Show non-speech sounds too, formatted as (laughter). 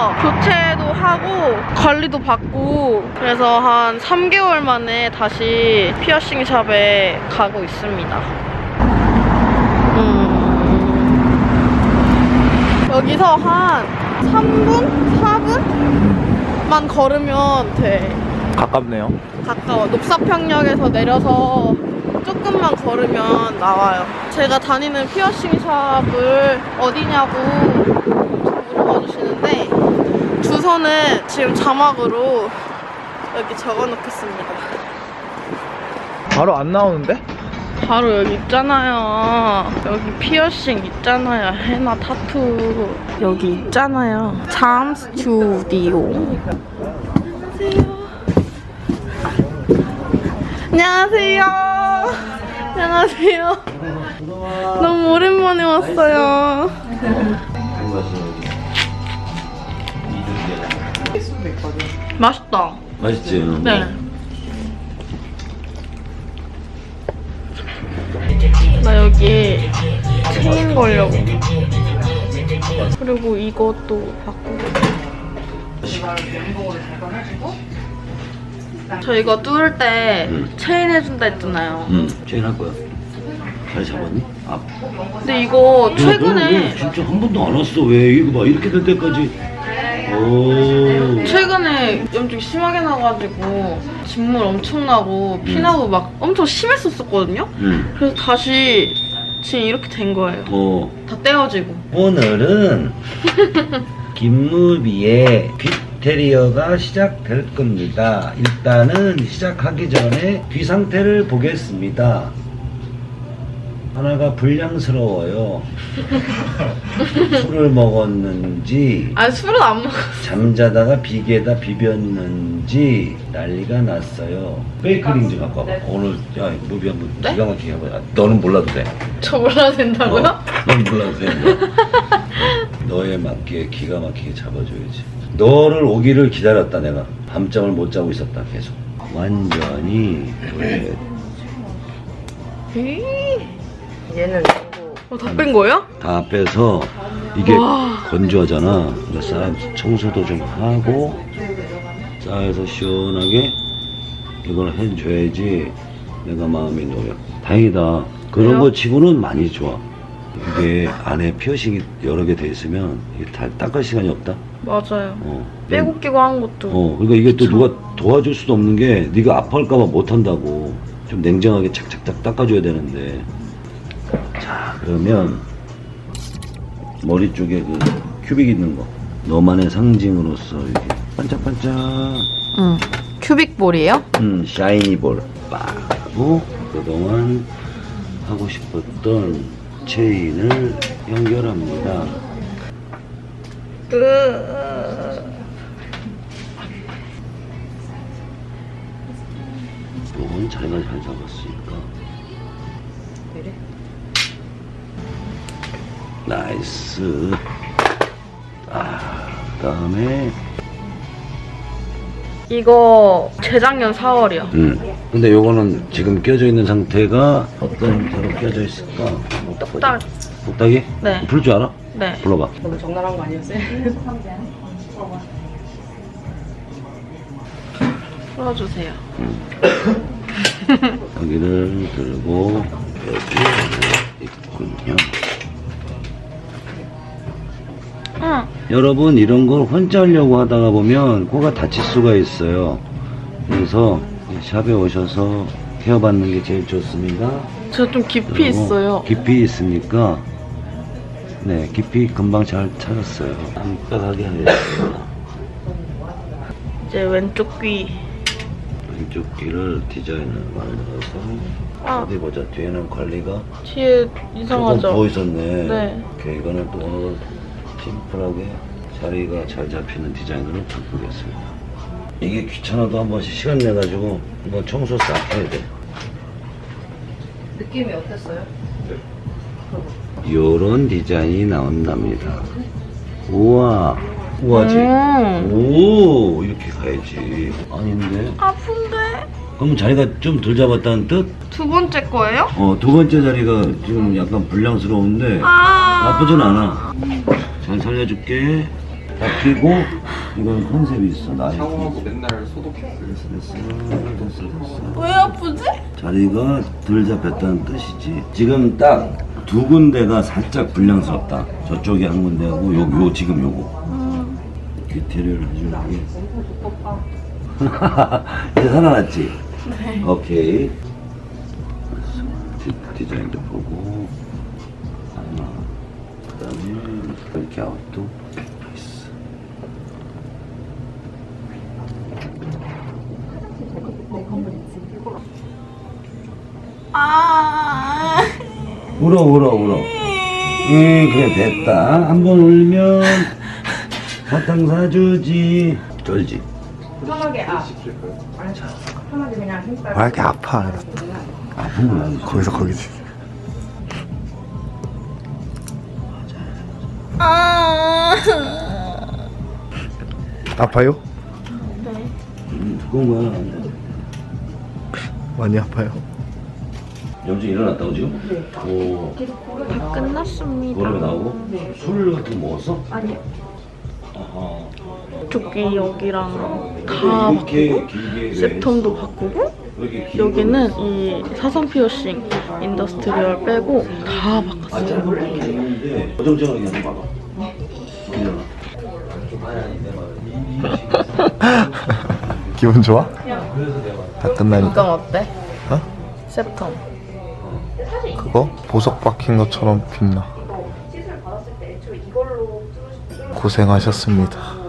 와서 교체도 하고 관리도 받고 그래서 한 3개월 만에 다시 피어싱 샵에 가고 있습니다. 음. 여기서 한 3분? 4분만 걸으면 돼. 가깝네요. 가까워. 녹사평역에서 내려서 조금만 걸으면 나와요. 제가 다니는 피어싱 샵을 어디냐고 물어봐 주시는데 주소는 지금 자막으로 여기 적어 놓겠습니다. 바로 안 나오는데? 바로 여기 있잖아요. 여기 피어싱 있잖아요. 헤나 타투. 여기 있잖아요. 잠 스튜디오. 안녕하세요. 안녕하세요. 너무 오랜만에 왔어요. 맛있다. 맛있지? 네. 나 여기 체인 걸려고. 그리고 이것도 바꾸고. 저 이거 뚫을 때 응. 체인 해준다 했잖아요. 응, 체인 할 거야. 잘 잡았니? 아, 근데 이거 야, 최근에 너는 왜 진짜 한 번도 안 왔어. 왜 이거 봐 이렇게 될 때까지. 오. 최근에 염증 심하게 나가지고 진물 엄청 나고 피나고 막 엄청 심했었거든요. 응. 그래서 다시 지금 이렇게 된 거예요. 어. 다 떼어지고. 오늘은 (laughs) 김무비의 귀테리어가 시작될 겁니다. 일단은 시작하기 전에 귀 상태를 보겠습니다. 하나가 불량스러워요. 술을 먹었는지 아니 술은 안 먹었어. 잠자다가 비계에다 비볐는지 난리가 났어요. 페이크링 좀 갖고 와봐. 오늘 야 무비 한번 네? 기가 막히게 해봐. 아, 너는 몰라도 돼. 저 몰라도 된다고요? 어, 넌 몰라도 돼. 너에 맞게 기가 막히게 잡아줘야지. 너를 오기를 기다렸다 내가. 밤잠을 못 자고 있었다 계속. 완전히 왜 에이. 어, 다 뺀 거예요? 다 빼서 이게 와. 건조하잖아. 그러니까 쌓 청소도 좀 하고 쌓여서 시원하게 이걸 해줘야지 내가 마음이 놓여. 다행이다. 그런 그래요? 거 치고는 많이 좋아. 이게 안에 피어싱이 여러 개 돼 있으면 이게 다 닦을 시간이 없다. 맞아요. 어. 빼고 끼고 하는 것도. 어, 그러니까 이게 또. 누가 도와줄 수도 없는 게 네가 아파할까봐 못 한다고 좀 냉정하게 착착착 닦아줘야 되는데 자 그러면 머리 쪽에 그 큐빅 있는 거 너만의 상징으로서 이렇게 반짝반짝. 응. 큐빅 볼이에요? 음 샤이니볼. 빡 하고 그동안 하고 싶었던 체인을 연결합니다. 이건 자기가 잘 잡았으니까 나이스 아 그 다음에 이거 재작년 4월이요. 음 근데 요거는 지금 껴져 있는 상태가 어떤 형태로 껴져 있을까 딱. 똑딱이? 네. 부를 줄 알아? 네. 불러봐 너무 적나라한 거 아니었어요? (laughs) 풀어주세요. (laughs) 여기를 들고 여기 있군요 응. 여러분 이런 걸 혼자 하려고 하다가 보면 코가 다칠 수가 있어요. 그래서 샵에 오셔서 케어 받는 게 제일 좋습니다. 제가 좀 깊이 있어요. 깊이 있으니까 네 깊이 금방 잘 찾았어요. 깜빡하게 하겠습니다. 이제 왼쪽 귀. 왼쪽 귀를 디자인을 만들어서 아. 어디 보자 뒤에는 관리가 뒤에 조금 이상하죠? 부어 있었네. 네. 오케이, 이거는 또 오늘 심플하게 자리가 잘 잡히는 디자인으로 바꾸겠습니다. 이게 귀찮아도 한 번씩 시간 내가지고 이거 청소 싹 해야 돼. 느낌이 어땠어요? 요런 디자인이 나온답니다. 우와. 우와지. 음. 오, 이렇게 가야지. 아닌데? 아픈데? 그럼 자리가 좀 덜 잡았다는 뜻? 두 번째 거예요? 어, 두 번째 자리가 지금 약간 불량스러운데 아. 나쁘진 않아. 잘 살려줄게. 바뀌고 이건 컨셉이 있어 나이키 샤워하고 맨날 소독했어요. 됐어 됐어 됐어 됐어. 왜 아프지? 자리가 덜 잡혔다는 뜻이지. 지금 딱 두 군데가 살짝 불량스럽다. 저쪽에 한 군데하고 요, 요 지금 요거. 디테일을 해주는 게. (laughs) 이제 살아났지? 네. 오케이. 디, 디자인도 보고. 하나 그 다음에 이렇게 아웃도 있어 아. 울어 울어 울어 음 그래 됐다 한 번 울면 사탕 사주지 쩔지 시킬까요? 왜 이렇게 아파? 아픈 건 아니지 거기서 거기지. 아파요? 음, 두꺼운 거야 많이 아파요. 염증 일어났다고 지금? 네 오, 다 끝났습니다. 노래가 나오고? 술 같은 거 먹었어? 아니요. 아하 저기 여기랑 다 이렇게 길게 왜 셉텀도? 바꾸고 이렇게 여기는 이 사선 피어싱 인더스트리얼 빼고 다 거? 아 바꿨어요. 짧은 거 있는데 어정쩡하게 한번 봐봐 일어나 (laughs) 기분 좋아? 다 끝나니까. 이건 어때? 어? 셉텀. 그거 보석 박힌 것처럼 빛나. 고생하셨습니다.